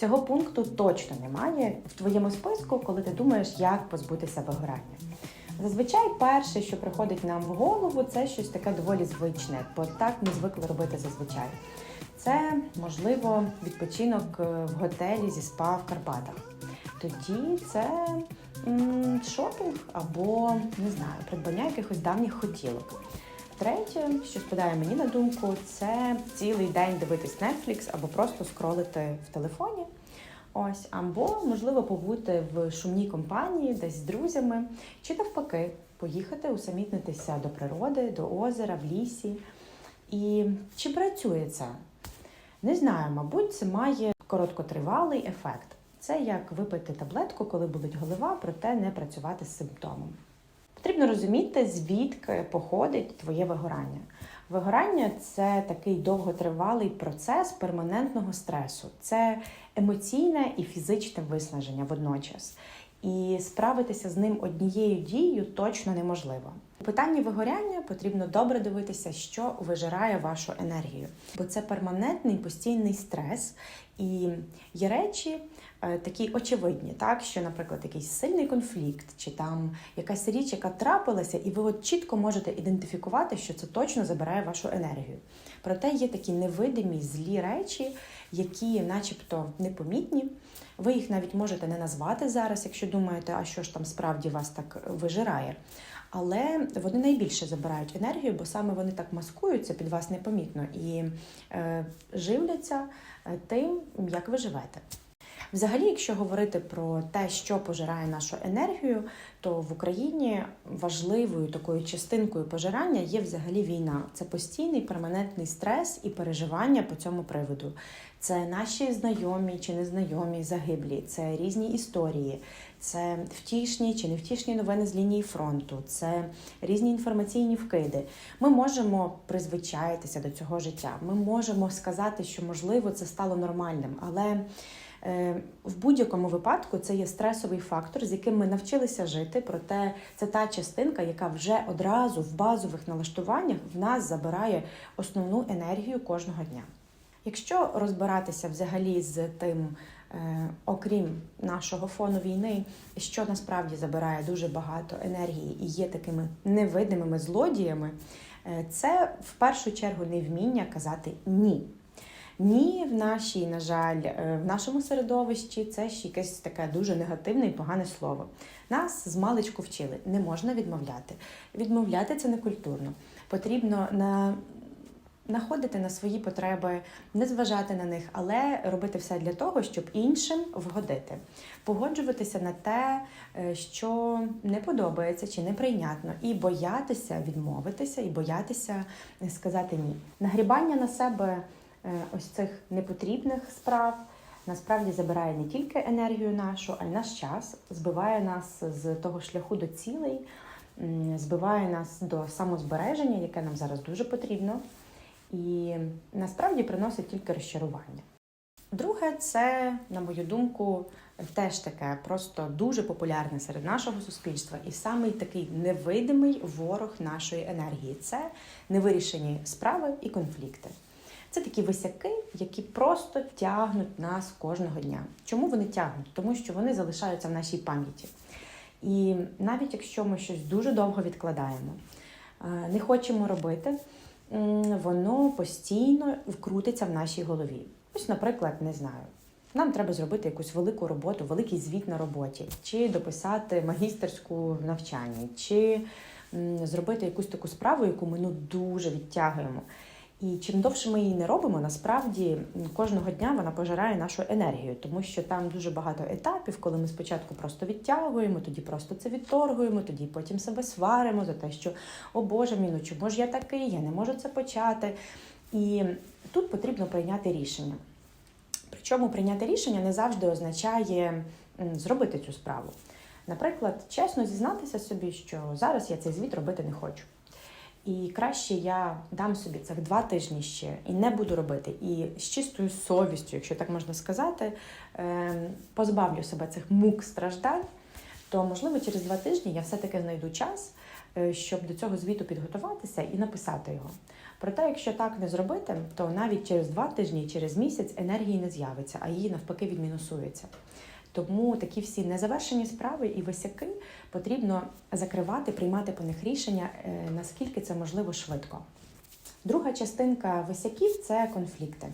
Цього пункту точно немає в твоєму списку, коли ти думаєш, як позбутися вигорання. Зазвичай перше, що приходить нам в голову, це щось таке доволі звичне, бо так ми звикли робити зазвичай. Це, можливо, відпочинок е, в готелі зі спа в Карпатах. Тоді це м, шопінг або не знаю, придбання якихось давніх хотілок. Третє, що спадає мені на думку, це цілий день дивитись Netflix або просто скролити в телефоні. Ось, або, можливо, побути в шумній компанії, десь з друзями, чи навпаки, поїхати усамітнитися до природи, до озера, в лісі. І чи працює це? Не знаю, мабуть, це має короткотривалий ефект. Це як випити таблетку, коли болить голова, проте не працювати з симптомом. Потрібно розуміти, звідки походить твоє вигорання. Вигорання це такий довготривалий процес перманентного стресу. Це емоційне і фізичне виснаження водночас. І справитися з ним однією дією точно неможливо. У питанні вигоряння потрібно добре дивитися, що вижирає вашу енергію, бо це перманентний постійний стрес, і є речі е, такі очевидні, так що, наприклад, якийсь сильний конфлікт, чи там якась річ, яка трапилася, і ви от чітко можете ідентифікувати, що це точно забирає вашу енергію. Проте є такі невидимі злі речі, які, начебто, непомітні. Ви їх навіть можете не назвати зараз, якщо думаєте, а що ж там справді вас так вижирає. Але вони найбільше забирають енергію, бо саме вони так маскуються під вас непомітно і е, живляться е, тим, як ви живете. Взагалі, якщо говорити про те, що пожирає нашу енергію, то в Україні важливою такою частинкою пожирання є взагалі війна. Це постійний перманентний стрес і переживання по цьому приводу. Це наші знайомі чи незнайомі загиблі, це різні історії, це втішні чи невтішні новини з лінії фронту, це різні інформаційні вкиди. Ми можемо призвичаїтися до цього життя. Ми можемо сказати, що можливо це стало нормальним, але В будь-якому випадку це є стресовий фактор, з яким ми навчилися жити. Проте це та частинка, яка вже одразу в базових налаштуваннях в нас забирає основну енергію кожного дня. Якщо розбиратися взагалі з тим, е, окрім нашого фону війни, що насправді забирає дуже багато енергії і є такими невидимими злодіями, е, це в першу чергу невміння казати ні. Ні, в нашій, на жаль, е, в нашому середовищі це ще якесь таке дуже негативне і погане слово. Нас з маличку вчили, не можна відмовляти. Відмовляти це не культурно. Потрібно на знаходити на свої потреби, не зважати на них, але робити все для того, щоб іншим вгодити, погоджуватися на те, е, що не подобається чи неприйнятно, і боятися відмовитися, і боятися сказати ні. Нагрібання на себе. Е, ось цих непотрібних справ насправді забирає не тільки енергію нашу, а й наш час, збиває нас з того шляху до цілей, збиває нас до самозбереження, яке нам зараз дуже потрібно, і насправді приносить тільки розчарування. Друге, це, на мою думку, теж таке просто дуже популярне серед нашого суспільства, і самий такий невидимий ворог нашої енергії це невирішені справи і конфлікти. Це такі висяки, які просто тягнуть нас кожного дня. Чому вони тягнуть? Тому що вони залишаються в нашій пам'яті. І навіть якщо ми щось дуже довго відкладаємо, е, не хочемо робити, воно постійно вкрутиться в нашій голові. Ось, наприклад, не знаю. Нам треба зробити якусь велику роботу, великий звіт на роботі, чи дописати магістерську в навчанні, чи зробити якусь таку справу, яку ми ну дуже відтягуємо. І чим довше ми її не робимо, насправді кожного дня вона пожирає нашу енергію, тому що там дуже багато етапів, коли ми спочатку просто відтягуємо, тоді просто це відторгуємо, тоді потім себе сваримо за те, що о Боже мій, ну чому ж я такий, я не можу це почати. І тут потрібно прийняти рішення. Причому прийняти рішення не завжди означає зробити цю справу. Наприклад, чесно зізнатися собі, що зараз я цей звіт робити не хочу. І краще я дам собі цих два тижні ще і не буду робити. І з чистою совістю, якщо так можна сказати, ем, позбавлю себе цих мук страждань, то можливо через два тижні я все-таки знайду час, е, щоб до цього звіту підготуватися і написати його. Проте, якщо так не зробити, то навіть через два тижні, через місяць енергії не з'явиться, а її навпаки відмінусується. Тому такі всі незавершені справи і висяки потрібно закривати, приймати по них рішення, е, наскільки це можливо швидко. Друга частинка висяків це конфлікти.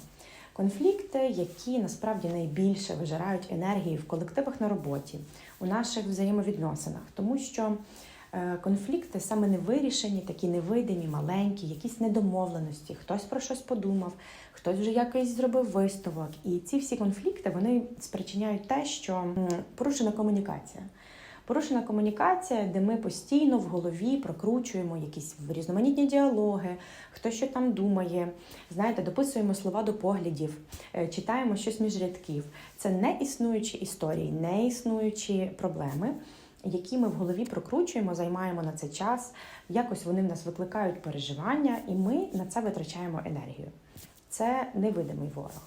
Конфлікти, які насправді найбільше вижирають енергії в колективах на роботі, у наших взаємовідносинах, тому що конфлікти саме невирішені, такі невидимі, маленькі, якісь недомовленості, хтось про щось подумав, хтось вже якийсь зробив висновок. І ці всі конфлікти вони спричиняють те, що порушена комунікація. Порушена комунікація, де ми постійно в голові прокручуємо якісь різноманітні діалоги, хто що там думає, знаєте, дописуємо слова до поглядів, е, читаємо щось між рядків. Це не існуючі історії, не існуючі проблеми, які ми в голові прокручуємо, займаємо на це час. Якось вони в нас викликають переживання, і ми на це витрачаємо енергію. Це невидимий ворог.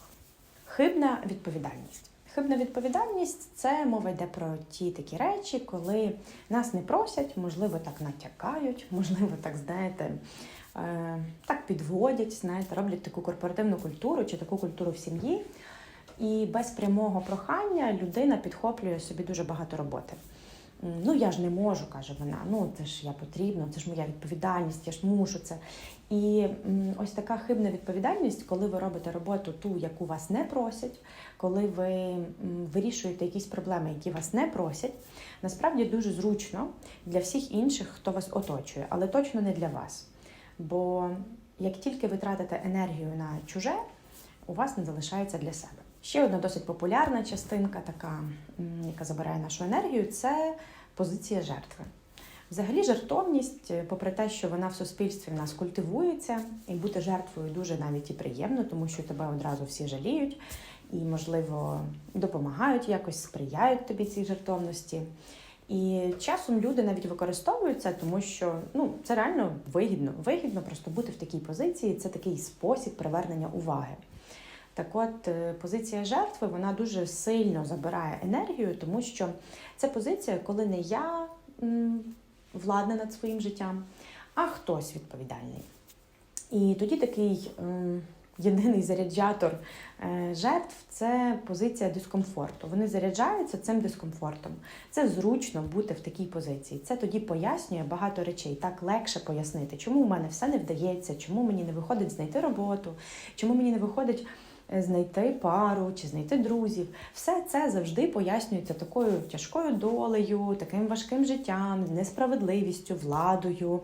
Хибна відповідальність. Хибна відповідальність це мова йде про ті такі речі, коли нас не просять, можливо, так натякають, можливо, так знаєте, е, так підводять, знаєте, роблять таку корпоративну культуру чи таку культуру в сім'ї. І без прямого прохання людина підхоплює собі дуже багато роботи. Ну, я ж не можу, каже вона. Ну, це ж я потрібно, це ж моя відповідальність, я ж мушу це. І ось така хибна відповідальність, коли ви робите роботу ту, яку вас не просять, коли ви вирішуєте якісь проблеми, які вас не просять, насправді дуже зручно для всіх інших, хто вас оточує, але точно не для вас. Бо як тільки ви тратите енергію на чуже, у вас не залишається для себе. Ще одна досить популярна частинка, така, яка забирає нашу енергію, це позиція жертви. Взагалі, жертовність, е, попри те, що вона в суспільстві в нас культивується, і бути жертвою дуже навіть і приємно, тому що тебе одразу всі жаліють і, можливо, допомагають якось, сприяють тобі цій жертовності. І часом люди навіть використовують це, тому що ну це реально вигідно. Вигідно просто бути в такій позиції. Це такий спосіб привернення уваги. Так от, е, позиція жертви вона дуже сильно забирає енергію, тому що це позиція, коли не я владна над своїм життям, а хтось відповідальний. І тоді такий єдиний заряджатор е, жертв це позиція дискомфорту. Вони заряджаються цим дискомфортом. Це зручно бути в такій позиції. Це тоді пояснює багато речей. Так легше пояснити, чому у мене все не вдається, чому мені не виходить знайти роботу, чому мені не виходить знайти пару чи знайти друзів. Все це завжди пояснюється такою тяжкою долею, таким важким життям, несправедливістю, владою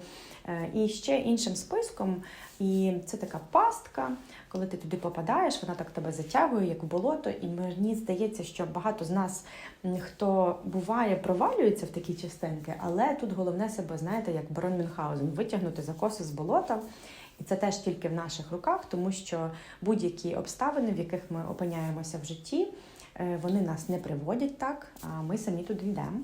е, і ще іншим списком. І це така пастка, коли ти туди попадаєш, вона так тебе затягує, як в болото. І мені здається, що багато з нас, хто буває, провалюється в такі частинки, але тут головне себе, знаєте, як барон Мюнхгаузен, витягнути за коси з болота. І це теж тільки в наших руках, тому що будь-які обставини, в яких ми опиняємося в житті, е, вони нас не приводять так, а ми самі туди йдемо.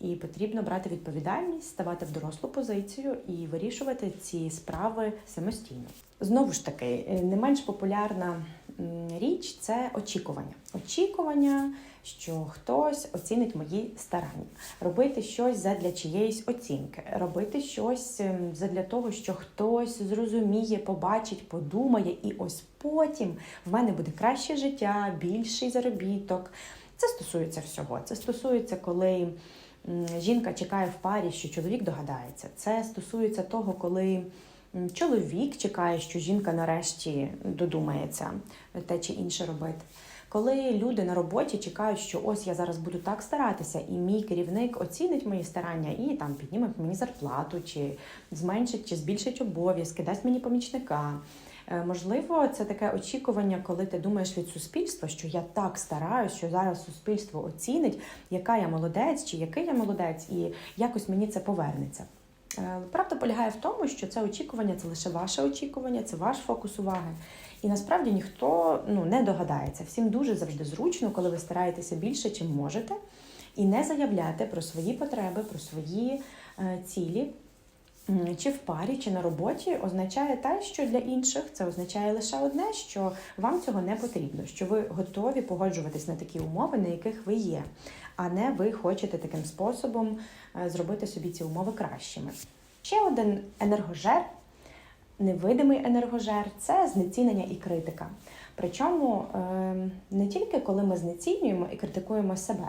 І потрібно брати відповідальність, ставати в дорослу позицію і вирішувати ці справи самостійно. Знову ж таки, е, не менш популярна річ це очікування. Очікування, що хтось оцінить мої старання, робити щось задля чиєїсь оцінки, робити щось ем, задля того, що хтось зрозуміє, побачить, подумає, і ось потім в мене буде краще життя, більший заробіток. Це стосується всього. Це стосується, коли жінка чекає в парі, що чоловік догадається. Це стосується того, коли чоловік чекає, що жінка нарешті додумається те чи інше робити. Коли люди на роботі чекають, що ось я зараз буду так старатися, і мій керівник оцінить мої старання і там підніме мені зарплату, чи зменшить, чи збільшить обов'язки, дасть мені помічника. Е, Можливо, це таке очікування, коли ти думаєш від суспільства, що я так стараюсь, що зараз суспільство оцінить, яка я молодець, чи який я молодець, і якось мені це повернеться. Е, Правда полягає в тому, що це очікування це лише ваше очікування, це ваш фокус уваги. І насправді ніхто ну, не догадається. Всім дуже завжди зручно, коли ви стараєтеся більше, чим можете, і не заявляєте про свої потреби, про свої е, цілі. Чи в парі, чи на роботі означає те, що для інших це означає лише одне, що вам цього не потрібно, що ви готові погоджуватись на такі умови, на яких ви є, а не ви хочете таким способом е, зробити собі ці умови кращими. Ще один енергожер невидимий енергожер це знецінення і критика. Причому е, не тільки коли ми знецінюємо і критикуємо себе,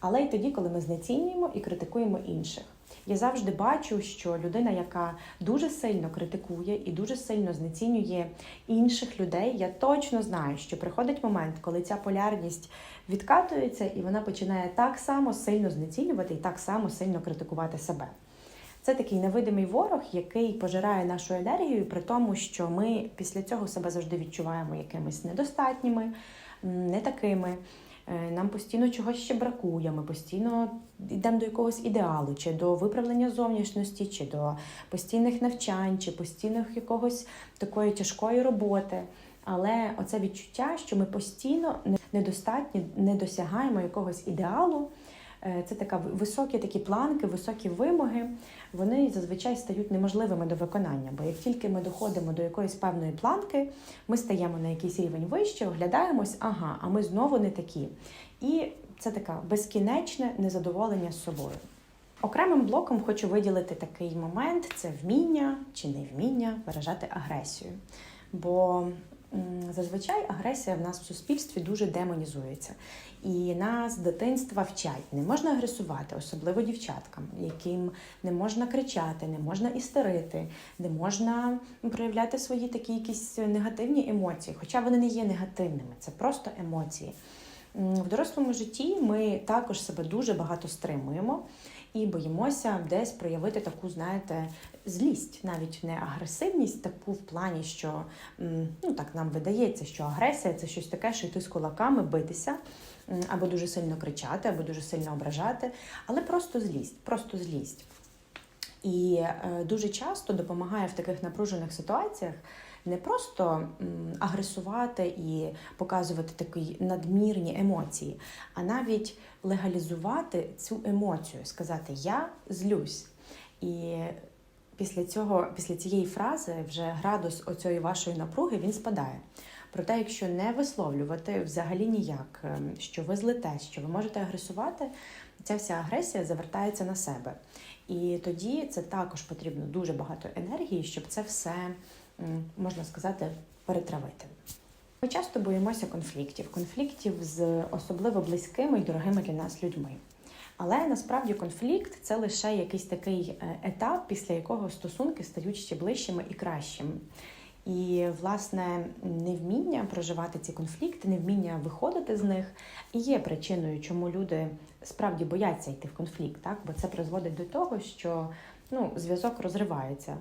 але й тоді, коли ми знецінюємо і критикуємо інших. Я завжди бачу, що людина, яка дуже сильно критикує і дуже сильно знецінює інших людей, я точно знаю, що приходить момент, коли ця полярність відкатується, і вона починає так само сильно знецінювати і так само сильно критикувати себе. Це такий невидимий ворог, який пожирає нашу енергію, при тому, що ми після цього себе завжди відчуваємо якимись недостатніми, не такими. Е, Нам постійно чогось ще бракує. Ми постійно йдемо до якогось ідеалу, чи до виправлення зовнішності, чи до постійних навчань, чи постійних якогось такої тяжкої роботи. Але оце відчуття, що ми постійно не- недостатні, не досягаємо якогось ідеалу. Е, Це така високі такі планки, високі вимоги. Вони зазвичай стають неможливими до виконання. Бо як тільки ми доходимо до якоїсь певної планки, ми стаємо на якийсь рівень вище, оглядаємось, ага, а ми знову не такі. І це таке безкінечне незадоволення з собою. Окремим блоком хочу виділити такий момент: це вміння чи невміння виражати агресію. Бо зазвичай агресія в нас в суспільстві дуже демонізується. І нас з дитинства вчать. Не можна агресувати, особливо дівчаткам, яким не можна кричати, не можна істерити, не можна проявляти свої такі якісь негативні емоції, хоча вони не є негативними, це просто емоції. В дорослому житті ми також себе дуже багато стримуємо і боїмося десь проявити таку, знаєте, злість, навіть не агресивність, таку в плані, що ну так нам видається, що агресія це щось таке, що йти з кулаками, битися, або дуже сильно кричати, або дуже сильно ображати, але просто злість, просто злість. І е, дуже часто допомагає в таких напружених ситуаціях не просто агресувати і показувати такі надмірні емоції, а навіть легалізувати цю емоцію, сказати Я злюсь. І після цього, після цієї фрази, вже градус оцієї вашої напруги він спадає. Проте, якщо не висловлювати взагалі ніяк, ем, що ви злите, що ви можете агресувати, ця вся агресія завертається на себе. І тоді це також потрібно дуже багато енергії, щоб це все, можна сказати, перетравити. Ми часто боїмося конфліктів, конфліктів з особливо близькими і дорогими для нас людьми. Але насправді конфлікт це лише якийсь такий е, етап, після якого стосунки стають ще ближчими і кращими. І, власне, невміння проживати ці конфлікти, невміння виходити з них і є причиною, чому люди справді бояться йти в конфлікт, так? бо це призводить до того, що ну, зв'язок розривається.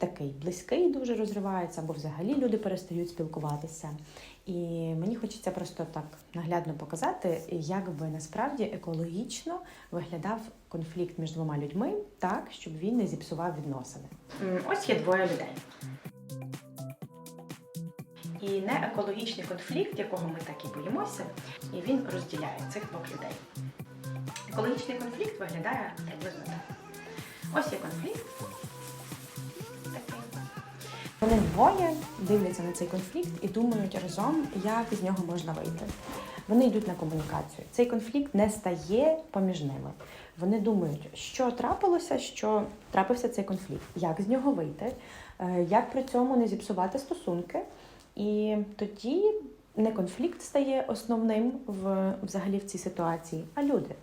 Такий близький дуже розривається, або взагалі люди перестають спілкуватися. І мені хочеться просто так наглядно показати, як би насправді екологічно виглядав конфлікт між двома людьми так, щоб він не зіпсував відносини. Ось є двоє людей. І не екологічний конфлікт, якого ми так і боїмося, і він розділяє цих двох людей. Екологічний конфлікт виглядає приблизно так. Ось є конфлікт. Вони двоє дивляться на цей конфлікт і думають разом, як з нього можна вийти. Вони йдуть на комунікацію. Цей конфлікт не стає поміж ними. Вони думають, що трапилося, що трапився цей конфлікт, як з нього вийти, е, як при цьому не зіпсувати стосунки. І тоді не конфлікт стає основним в взагалі в цій ситуації, а люди.